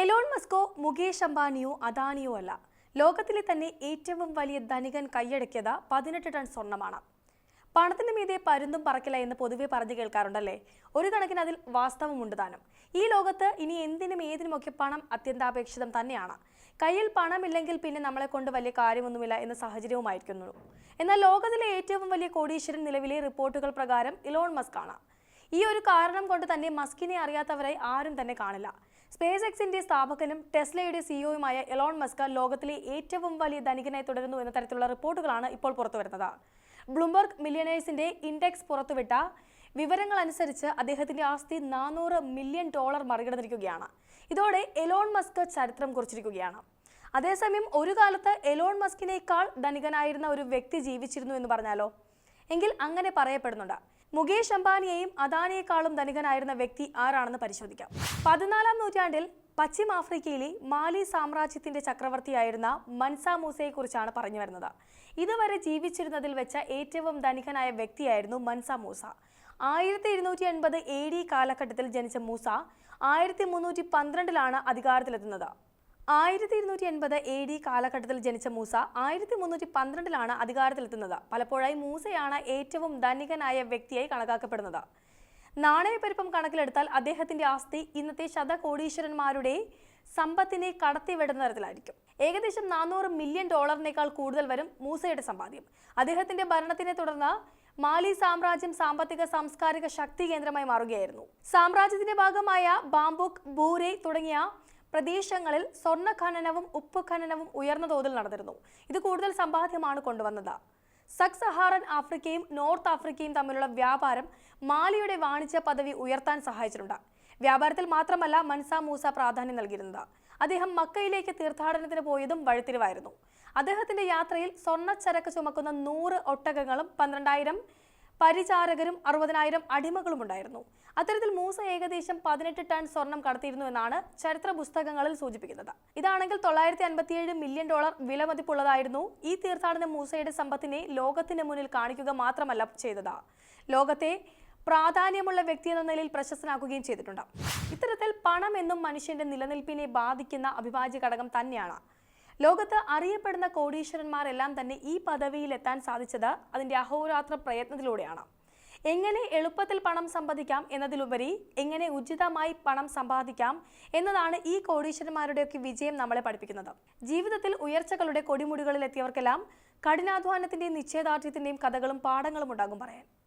Elon മസ്കോ Mukesh അംബാനിയോ അദാനിയോ അല്ല. ലോകത്തിലെ തന്നെ ഏറ്റവും വലിയ ധനികൻ കൈയടക്കിയത് പതിനെട്ട് ടൺ സ്വർണമാണ് പണത്തിന് മീതെ പരുന്തും പറക്കില്ല എന്ന് പൊതുവെ പറഞ്ഞു കേൾക്കാറുണ്ടല്ലേ? ഒരു കണക്കിന് അതിൽ വാസ്തവമുണ്ട് താനും. ഈ ലോകത്ത് ഇനി എന്തിനും ഏതിനുമൊക്കെ പണം അത്യന്താപേക്ഷിതം തന്നെയാണ്. കയ്യിൽ പണമില്ലെങ്കിൽ പിന്നെ നമ്മളെ കൊണ്ട് വലിയ കാര്യമൊന്നുമില്ല എന്ന സാഹചര്യവുമായിരിക്കുന്നു. എന്നാൽ ലോകത്തിലെ ഏറ്റവും വലിയ കോടീശ്വരൻ നിലവിലെ റിപ്പോർട്ടുകൾ പ്രകാരം ഇലോൺ മസ്ക് ആണ് ഈ ഒരു കാരണം കൊണ്ട് തന്നെ മസ്കിനെ അറിയാത്തവരായി ആരും തന്നെ കാണില്ല. സ്പേസ് എക്സിന്റെ സ്ഥാപകനും ടെസ്ലയുടെ സിഇഒയുമായ എലോൺ മസ്ക് ലോകത്തിലെ ഏറ്റവും വലിയ ധനികനായി തുടരുന്നു എന്ന തരത്തിലുള്ള റിപ്പോർട്ടുകളാണ് ഇപ്പോൾ പുറത്തുവരുന്നത്. ബ്ലൂംബർഗ് മില്യനേഴ്സിന്റെ ഇൻഡെക്സ് പുറത്തുവിട്ട വിവരങ്ങൾ അനുസരിച്ച് അദ്ദേഹത്തിന്റെ ആസ്തി നാനൂറ് മില്യൺ ഡോളർ മറികടന്നിരിക്കുകയാണ്. ഇതോടെ എലോൺ മസ്ക് ചരിത്രം കുറിച്ചിരിക്കുകയാണ്. അതേസമയം ഒരു കാലത്ത് എലോൺ മസ്കിനേക്കാൾ ധനികനായിരുന്ന ഒരു വ്യക്തി ജീവിച്ചിരുന്നു എന്ന് പറഞ്ഞാലോ? എങ്കിൽ അങ്ങനെ പറയപ്പെടുന്നുണ്ട്. മുകേഷ് അംബാനിയെയും അദാനിയെക്കാളും ധനികനായിരുന്ന വ്യക്തി ആരാണെന്ന് പരിശോധിക്കാം. പതിനാലാം നൂറ്റാണ്ടിൽ പശ്ചിമ ആഫ്രിക്കയിലെ മാലി സാമ്രാജ്യത്തിന്റെ ചക്രവർത്തിയായിരുന്ന മൻസ മൂസയെക്കുറിച്ചാണ് പറഞ്ഞു വരുന്നത്. ഇതുവരെ ജീവിച്ചിരുന്നതിൽ വെച്ച ഏറ്റവും ധനികനായ വ്യക്തിയായിരുന്നു മൻസ മൂസ. ആയിരത്തി ഇരുന്നൂറ്റി എൺപത് എ ഡി കാലഘട്ടത്തിൽ ജനിച്ച മൂസ ആയിരത്തി മുന്നൂറ്റി പന്ത്രണ്ടിലാണ് അധികാരത്തിലെത്തുന്നത്. ആയിരത്തി ഇരുന്നൂറ്റി എൺപത് എ ഡി കാലഘട്ടത്തിൽ ജനിച്ച മൂസ ആയിരത്തി മുന്നൂറ്റി പന്ത്രണ്ടിലാണ് അധികാരത്തിലെത്തുന്നത്. പലപ്പോഴായി മൂസയാണ് ഏറ്റവും ധനികനായ വ്യക്തിയായി കണക്കാക്കപ്പെടുന്നത്. നാണയപ്പെരുപ്പം കണക്കിലെടുത്താൽ അദ്ദേഹത്തിന്റെ ആസ്തി ഇന്നത്തെ ശതകോടീശ്വരന്മാരുടെ സമ്പത്തിനെ കടത്തിവിടുന്ന തരത്തിലായിരിക്കും. ഏകദേശം നാനൂറ് മില്യൺ ഡോളറിനേക്കാൾ കൂടുതൽ വരും മൂസയുടെ സമ്പാദ്യം. അദ്ദേഹത്തിന്റെ ഭരണത്തിനെ തുടർന്ന് മാലി സാമ്രാജ്യം സാമ്പത്തിക സാംസ്കാരിക ശക്തി കേന്ദ്രമായി മാറുകയായിരുന്നു. സാമ്രാജ്യത്തിന്റെ ഭാഗമായ ബാംബുക് ബൂരെ തുടങ്ങിയ പ്രദേശങ്ങളിൽ സ്വർണ ഖനനവും ഉപ്പ് ഖനനവും ഉയർന്ന തോതിൽ നടന്നിരുന്നു. ഇത് കൂടുതൽ സമ്പാദ്യമാണ് കൊണ്ടുവന്നത്. സബ് സഹാറൻ ആഫ്രിക്കയും നോർത്ത് ആഫ്രിക്കയും തമ്മിലുള്ള വ്യാപാരം മാലിയുടെ വാണിജ്യ പദവി ഉയർത്താൻ സഹായിച്ചിട്ടുണ്ട്. വ്യാപാരത്തിൽ മാത്രമല്ല മൻസ മൂസ പ്രാധാന്യം നൽകിയിരുന്നത്. അദ്ദേഹം മക്കയിലേക്ക് തീർത്ഥാടനത്തിന് പോയതും വഴിത്തിരിവായിരുന്നു. അദ്ദേഹത്തിന്റെ യാത്രയിൽ സ്വർണച്ചരക്ക് ചുമക്കുന്ന നൂറ് ഒട്ടകങ്ങളും പന്ത്രണ്ടായിരം പരിചാരകരും അറുപതിനായിരം അടിമകളും ഉണ്ടായിരുന്നു. അത്തരത്തിൽ മൂസ ഏകദേശം പതിനെട്ട് ടൺ സ്വർണം കടത്തിയിരുന്നു എന്നാണ് ചരിത്ര പുസ്തകങ്ങളിൽ സൂചിപ്പിക്കുന്നത്. ഇതാണെങ്കിൽ തൊള്ളായിരത്തി അൻപത്തിയേഴ് മില്യൺ ഡോളർ വിലമതിപ്പുള്ളതായിരുന്നു ഈ തീർത്ഥാടന മൂസയുടെ സമ്പത്തിനെ ലോകത്തിന് മുന്നിൽ കാണിക്കുക മാത്രമല്ല ചെയ്തത്. ലോകത്തെ പ്രാധാന്യമുള്ള വ്യക്തി എന്ന നിലയിൽ പ്രശസ്തനാക്കുകയും ചെയ്തിട്ടുണ്ട്. ഇത്തരത്തിൽ പണം എന്നും മനുഷ്യന്റെ നിലനിൽപ്പിനെ ബാധിക്കുന്ന അവിഭാജ്യ ഘടകം തന്നെയാണ്. ലോകത്ത് അറിയപ്പെടുന്ന കോടീശ്വരന്മാരെല്ലാം തന്നെ ഈ പദവിയിൽ എത്താൻ സാധിച്ചത് അതിന്റെ അഹോരാത്ര പ്രയത്നത്തിലൂടെയാണ്. എങ്ങനെ എളുപ്പത്തിൽ പണം സമ്പാദിക്കാം എന്നതിലുപരി എങ്ങനെ ഉചിതമായി പണം സമ്പാദിക്കാം എന്നതാണ് ഈ കോടീശ്വരന്മാരുടെയൊക്കെ വിജയം നമ്മളെ പഠിപ്പിക്കുന്നത്. ജീവിതത്തിൽ ഉയർച്ചകളുടെ കൊടിമുടികളിൽ എത്തിയവർക്കെല്ലാം കഠിനാധ്വാനത്തിന്റെയും നിശ്ചയദാർഢ്യത്തിന്റെയും കഥകളും പാഠങ്ങളും ഉണ്ടാകും പറയാൻ.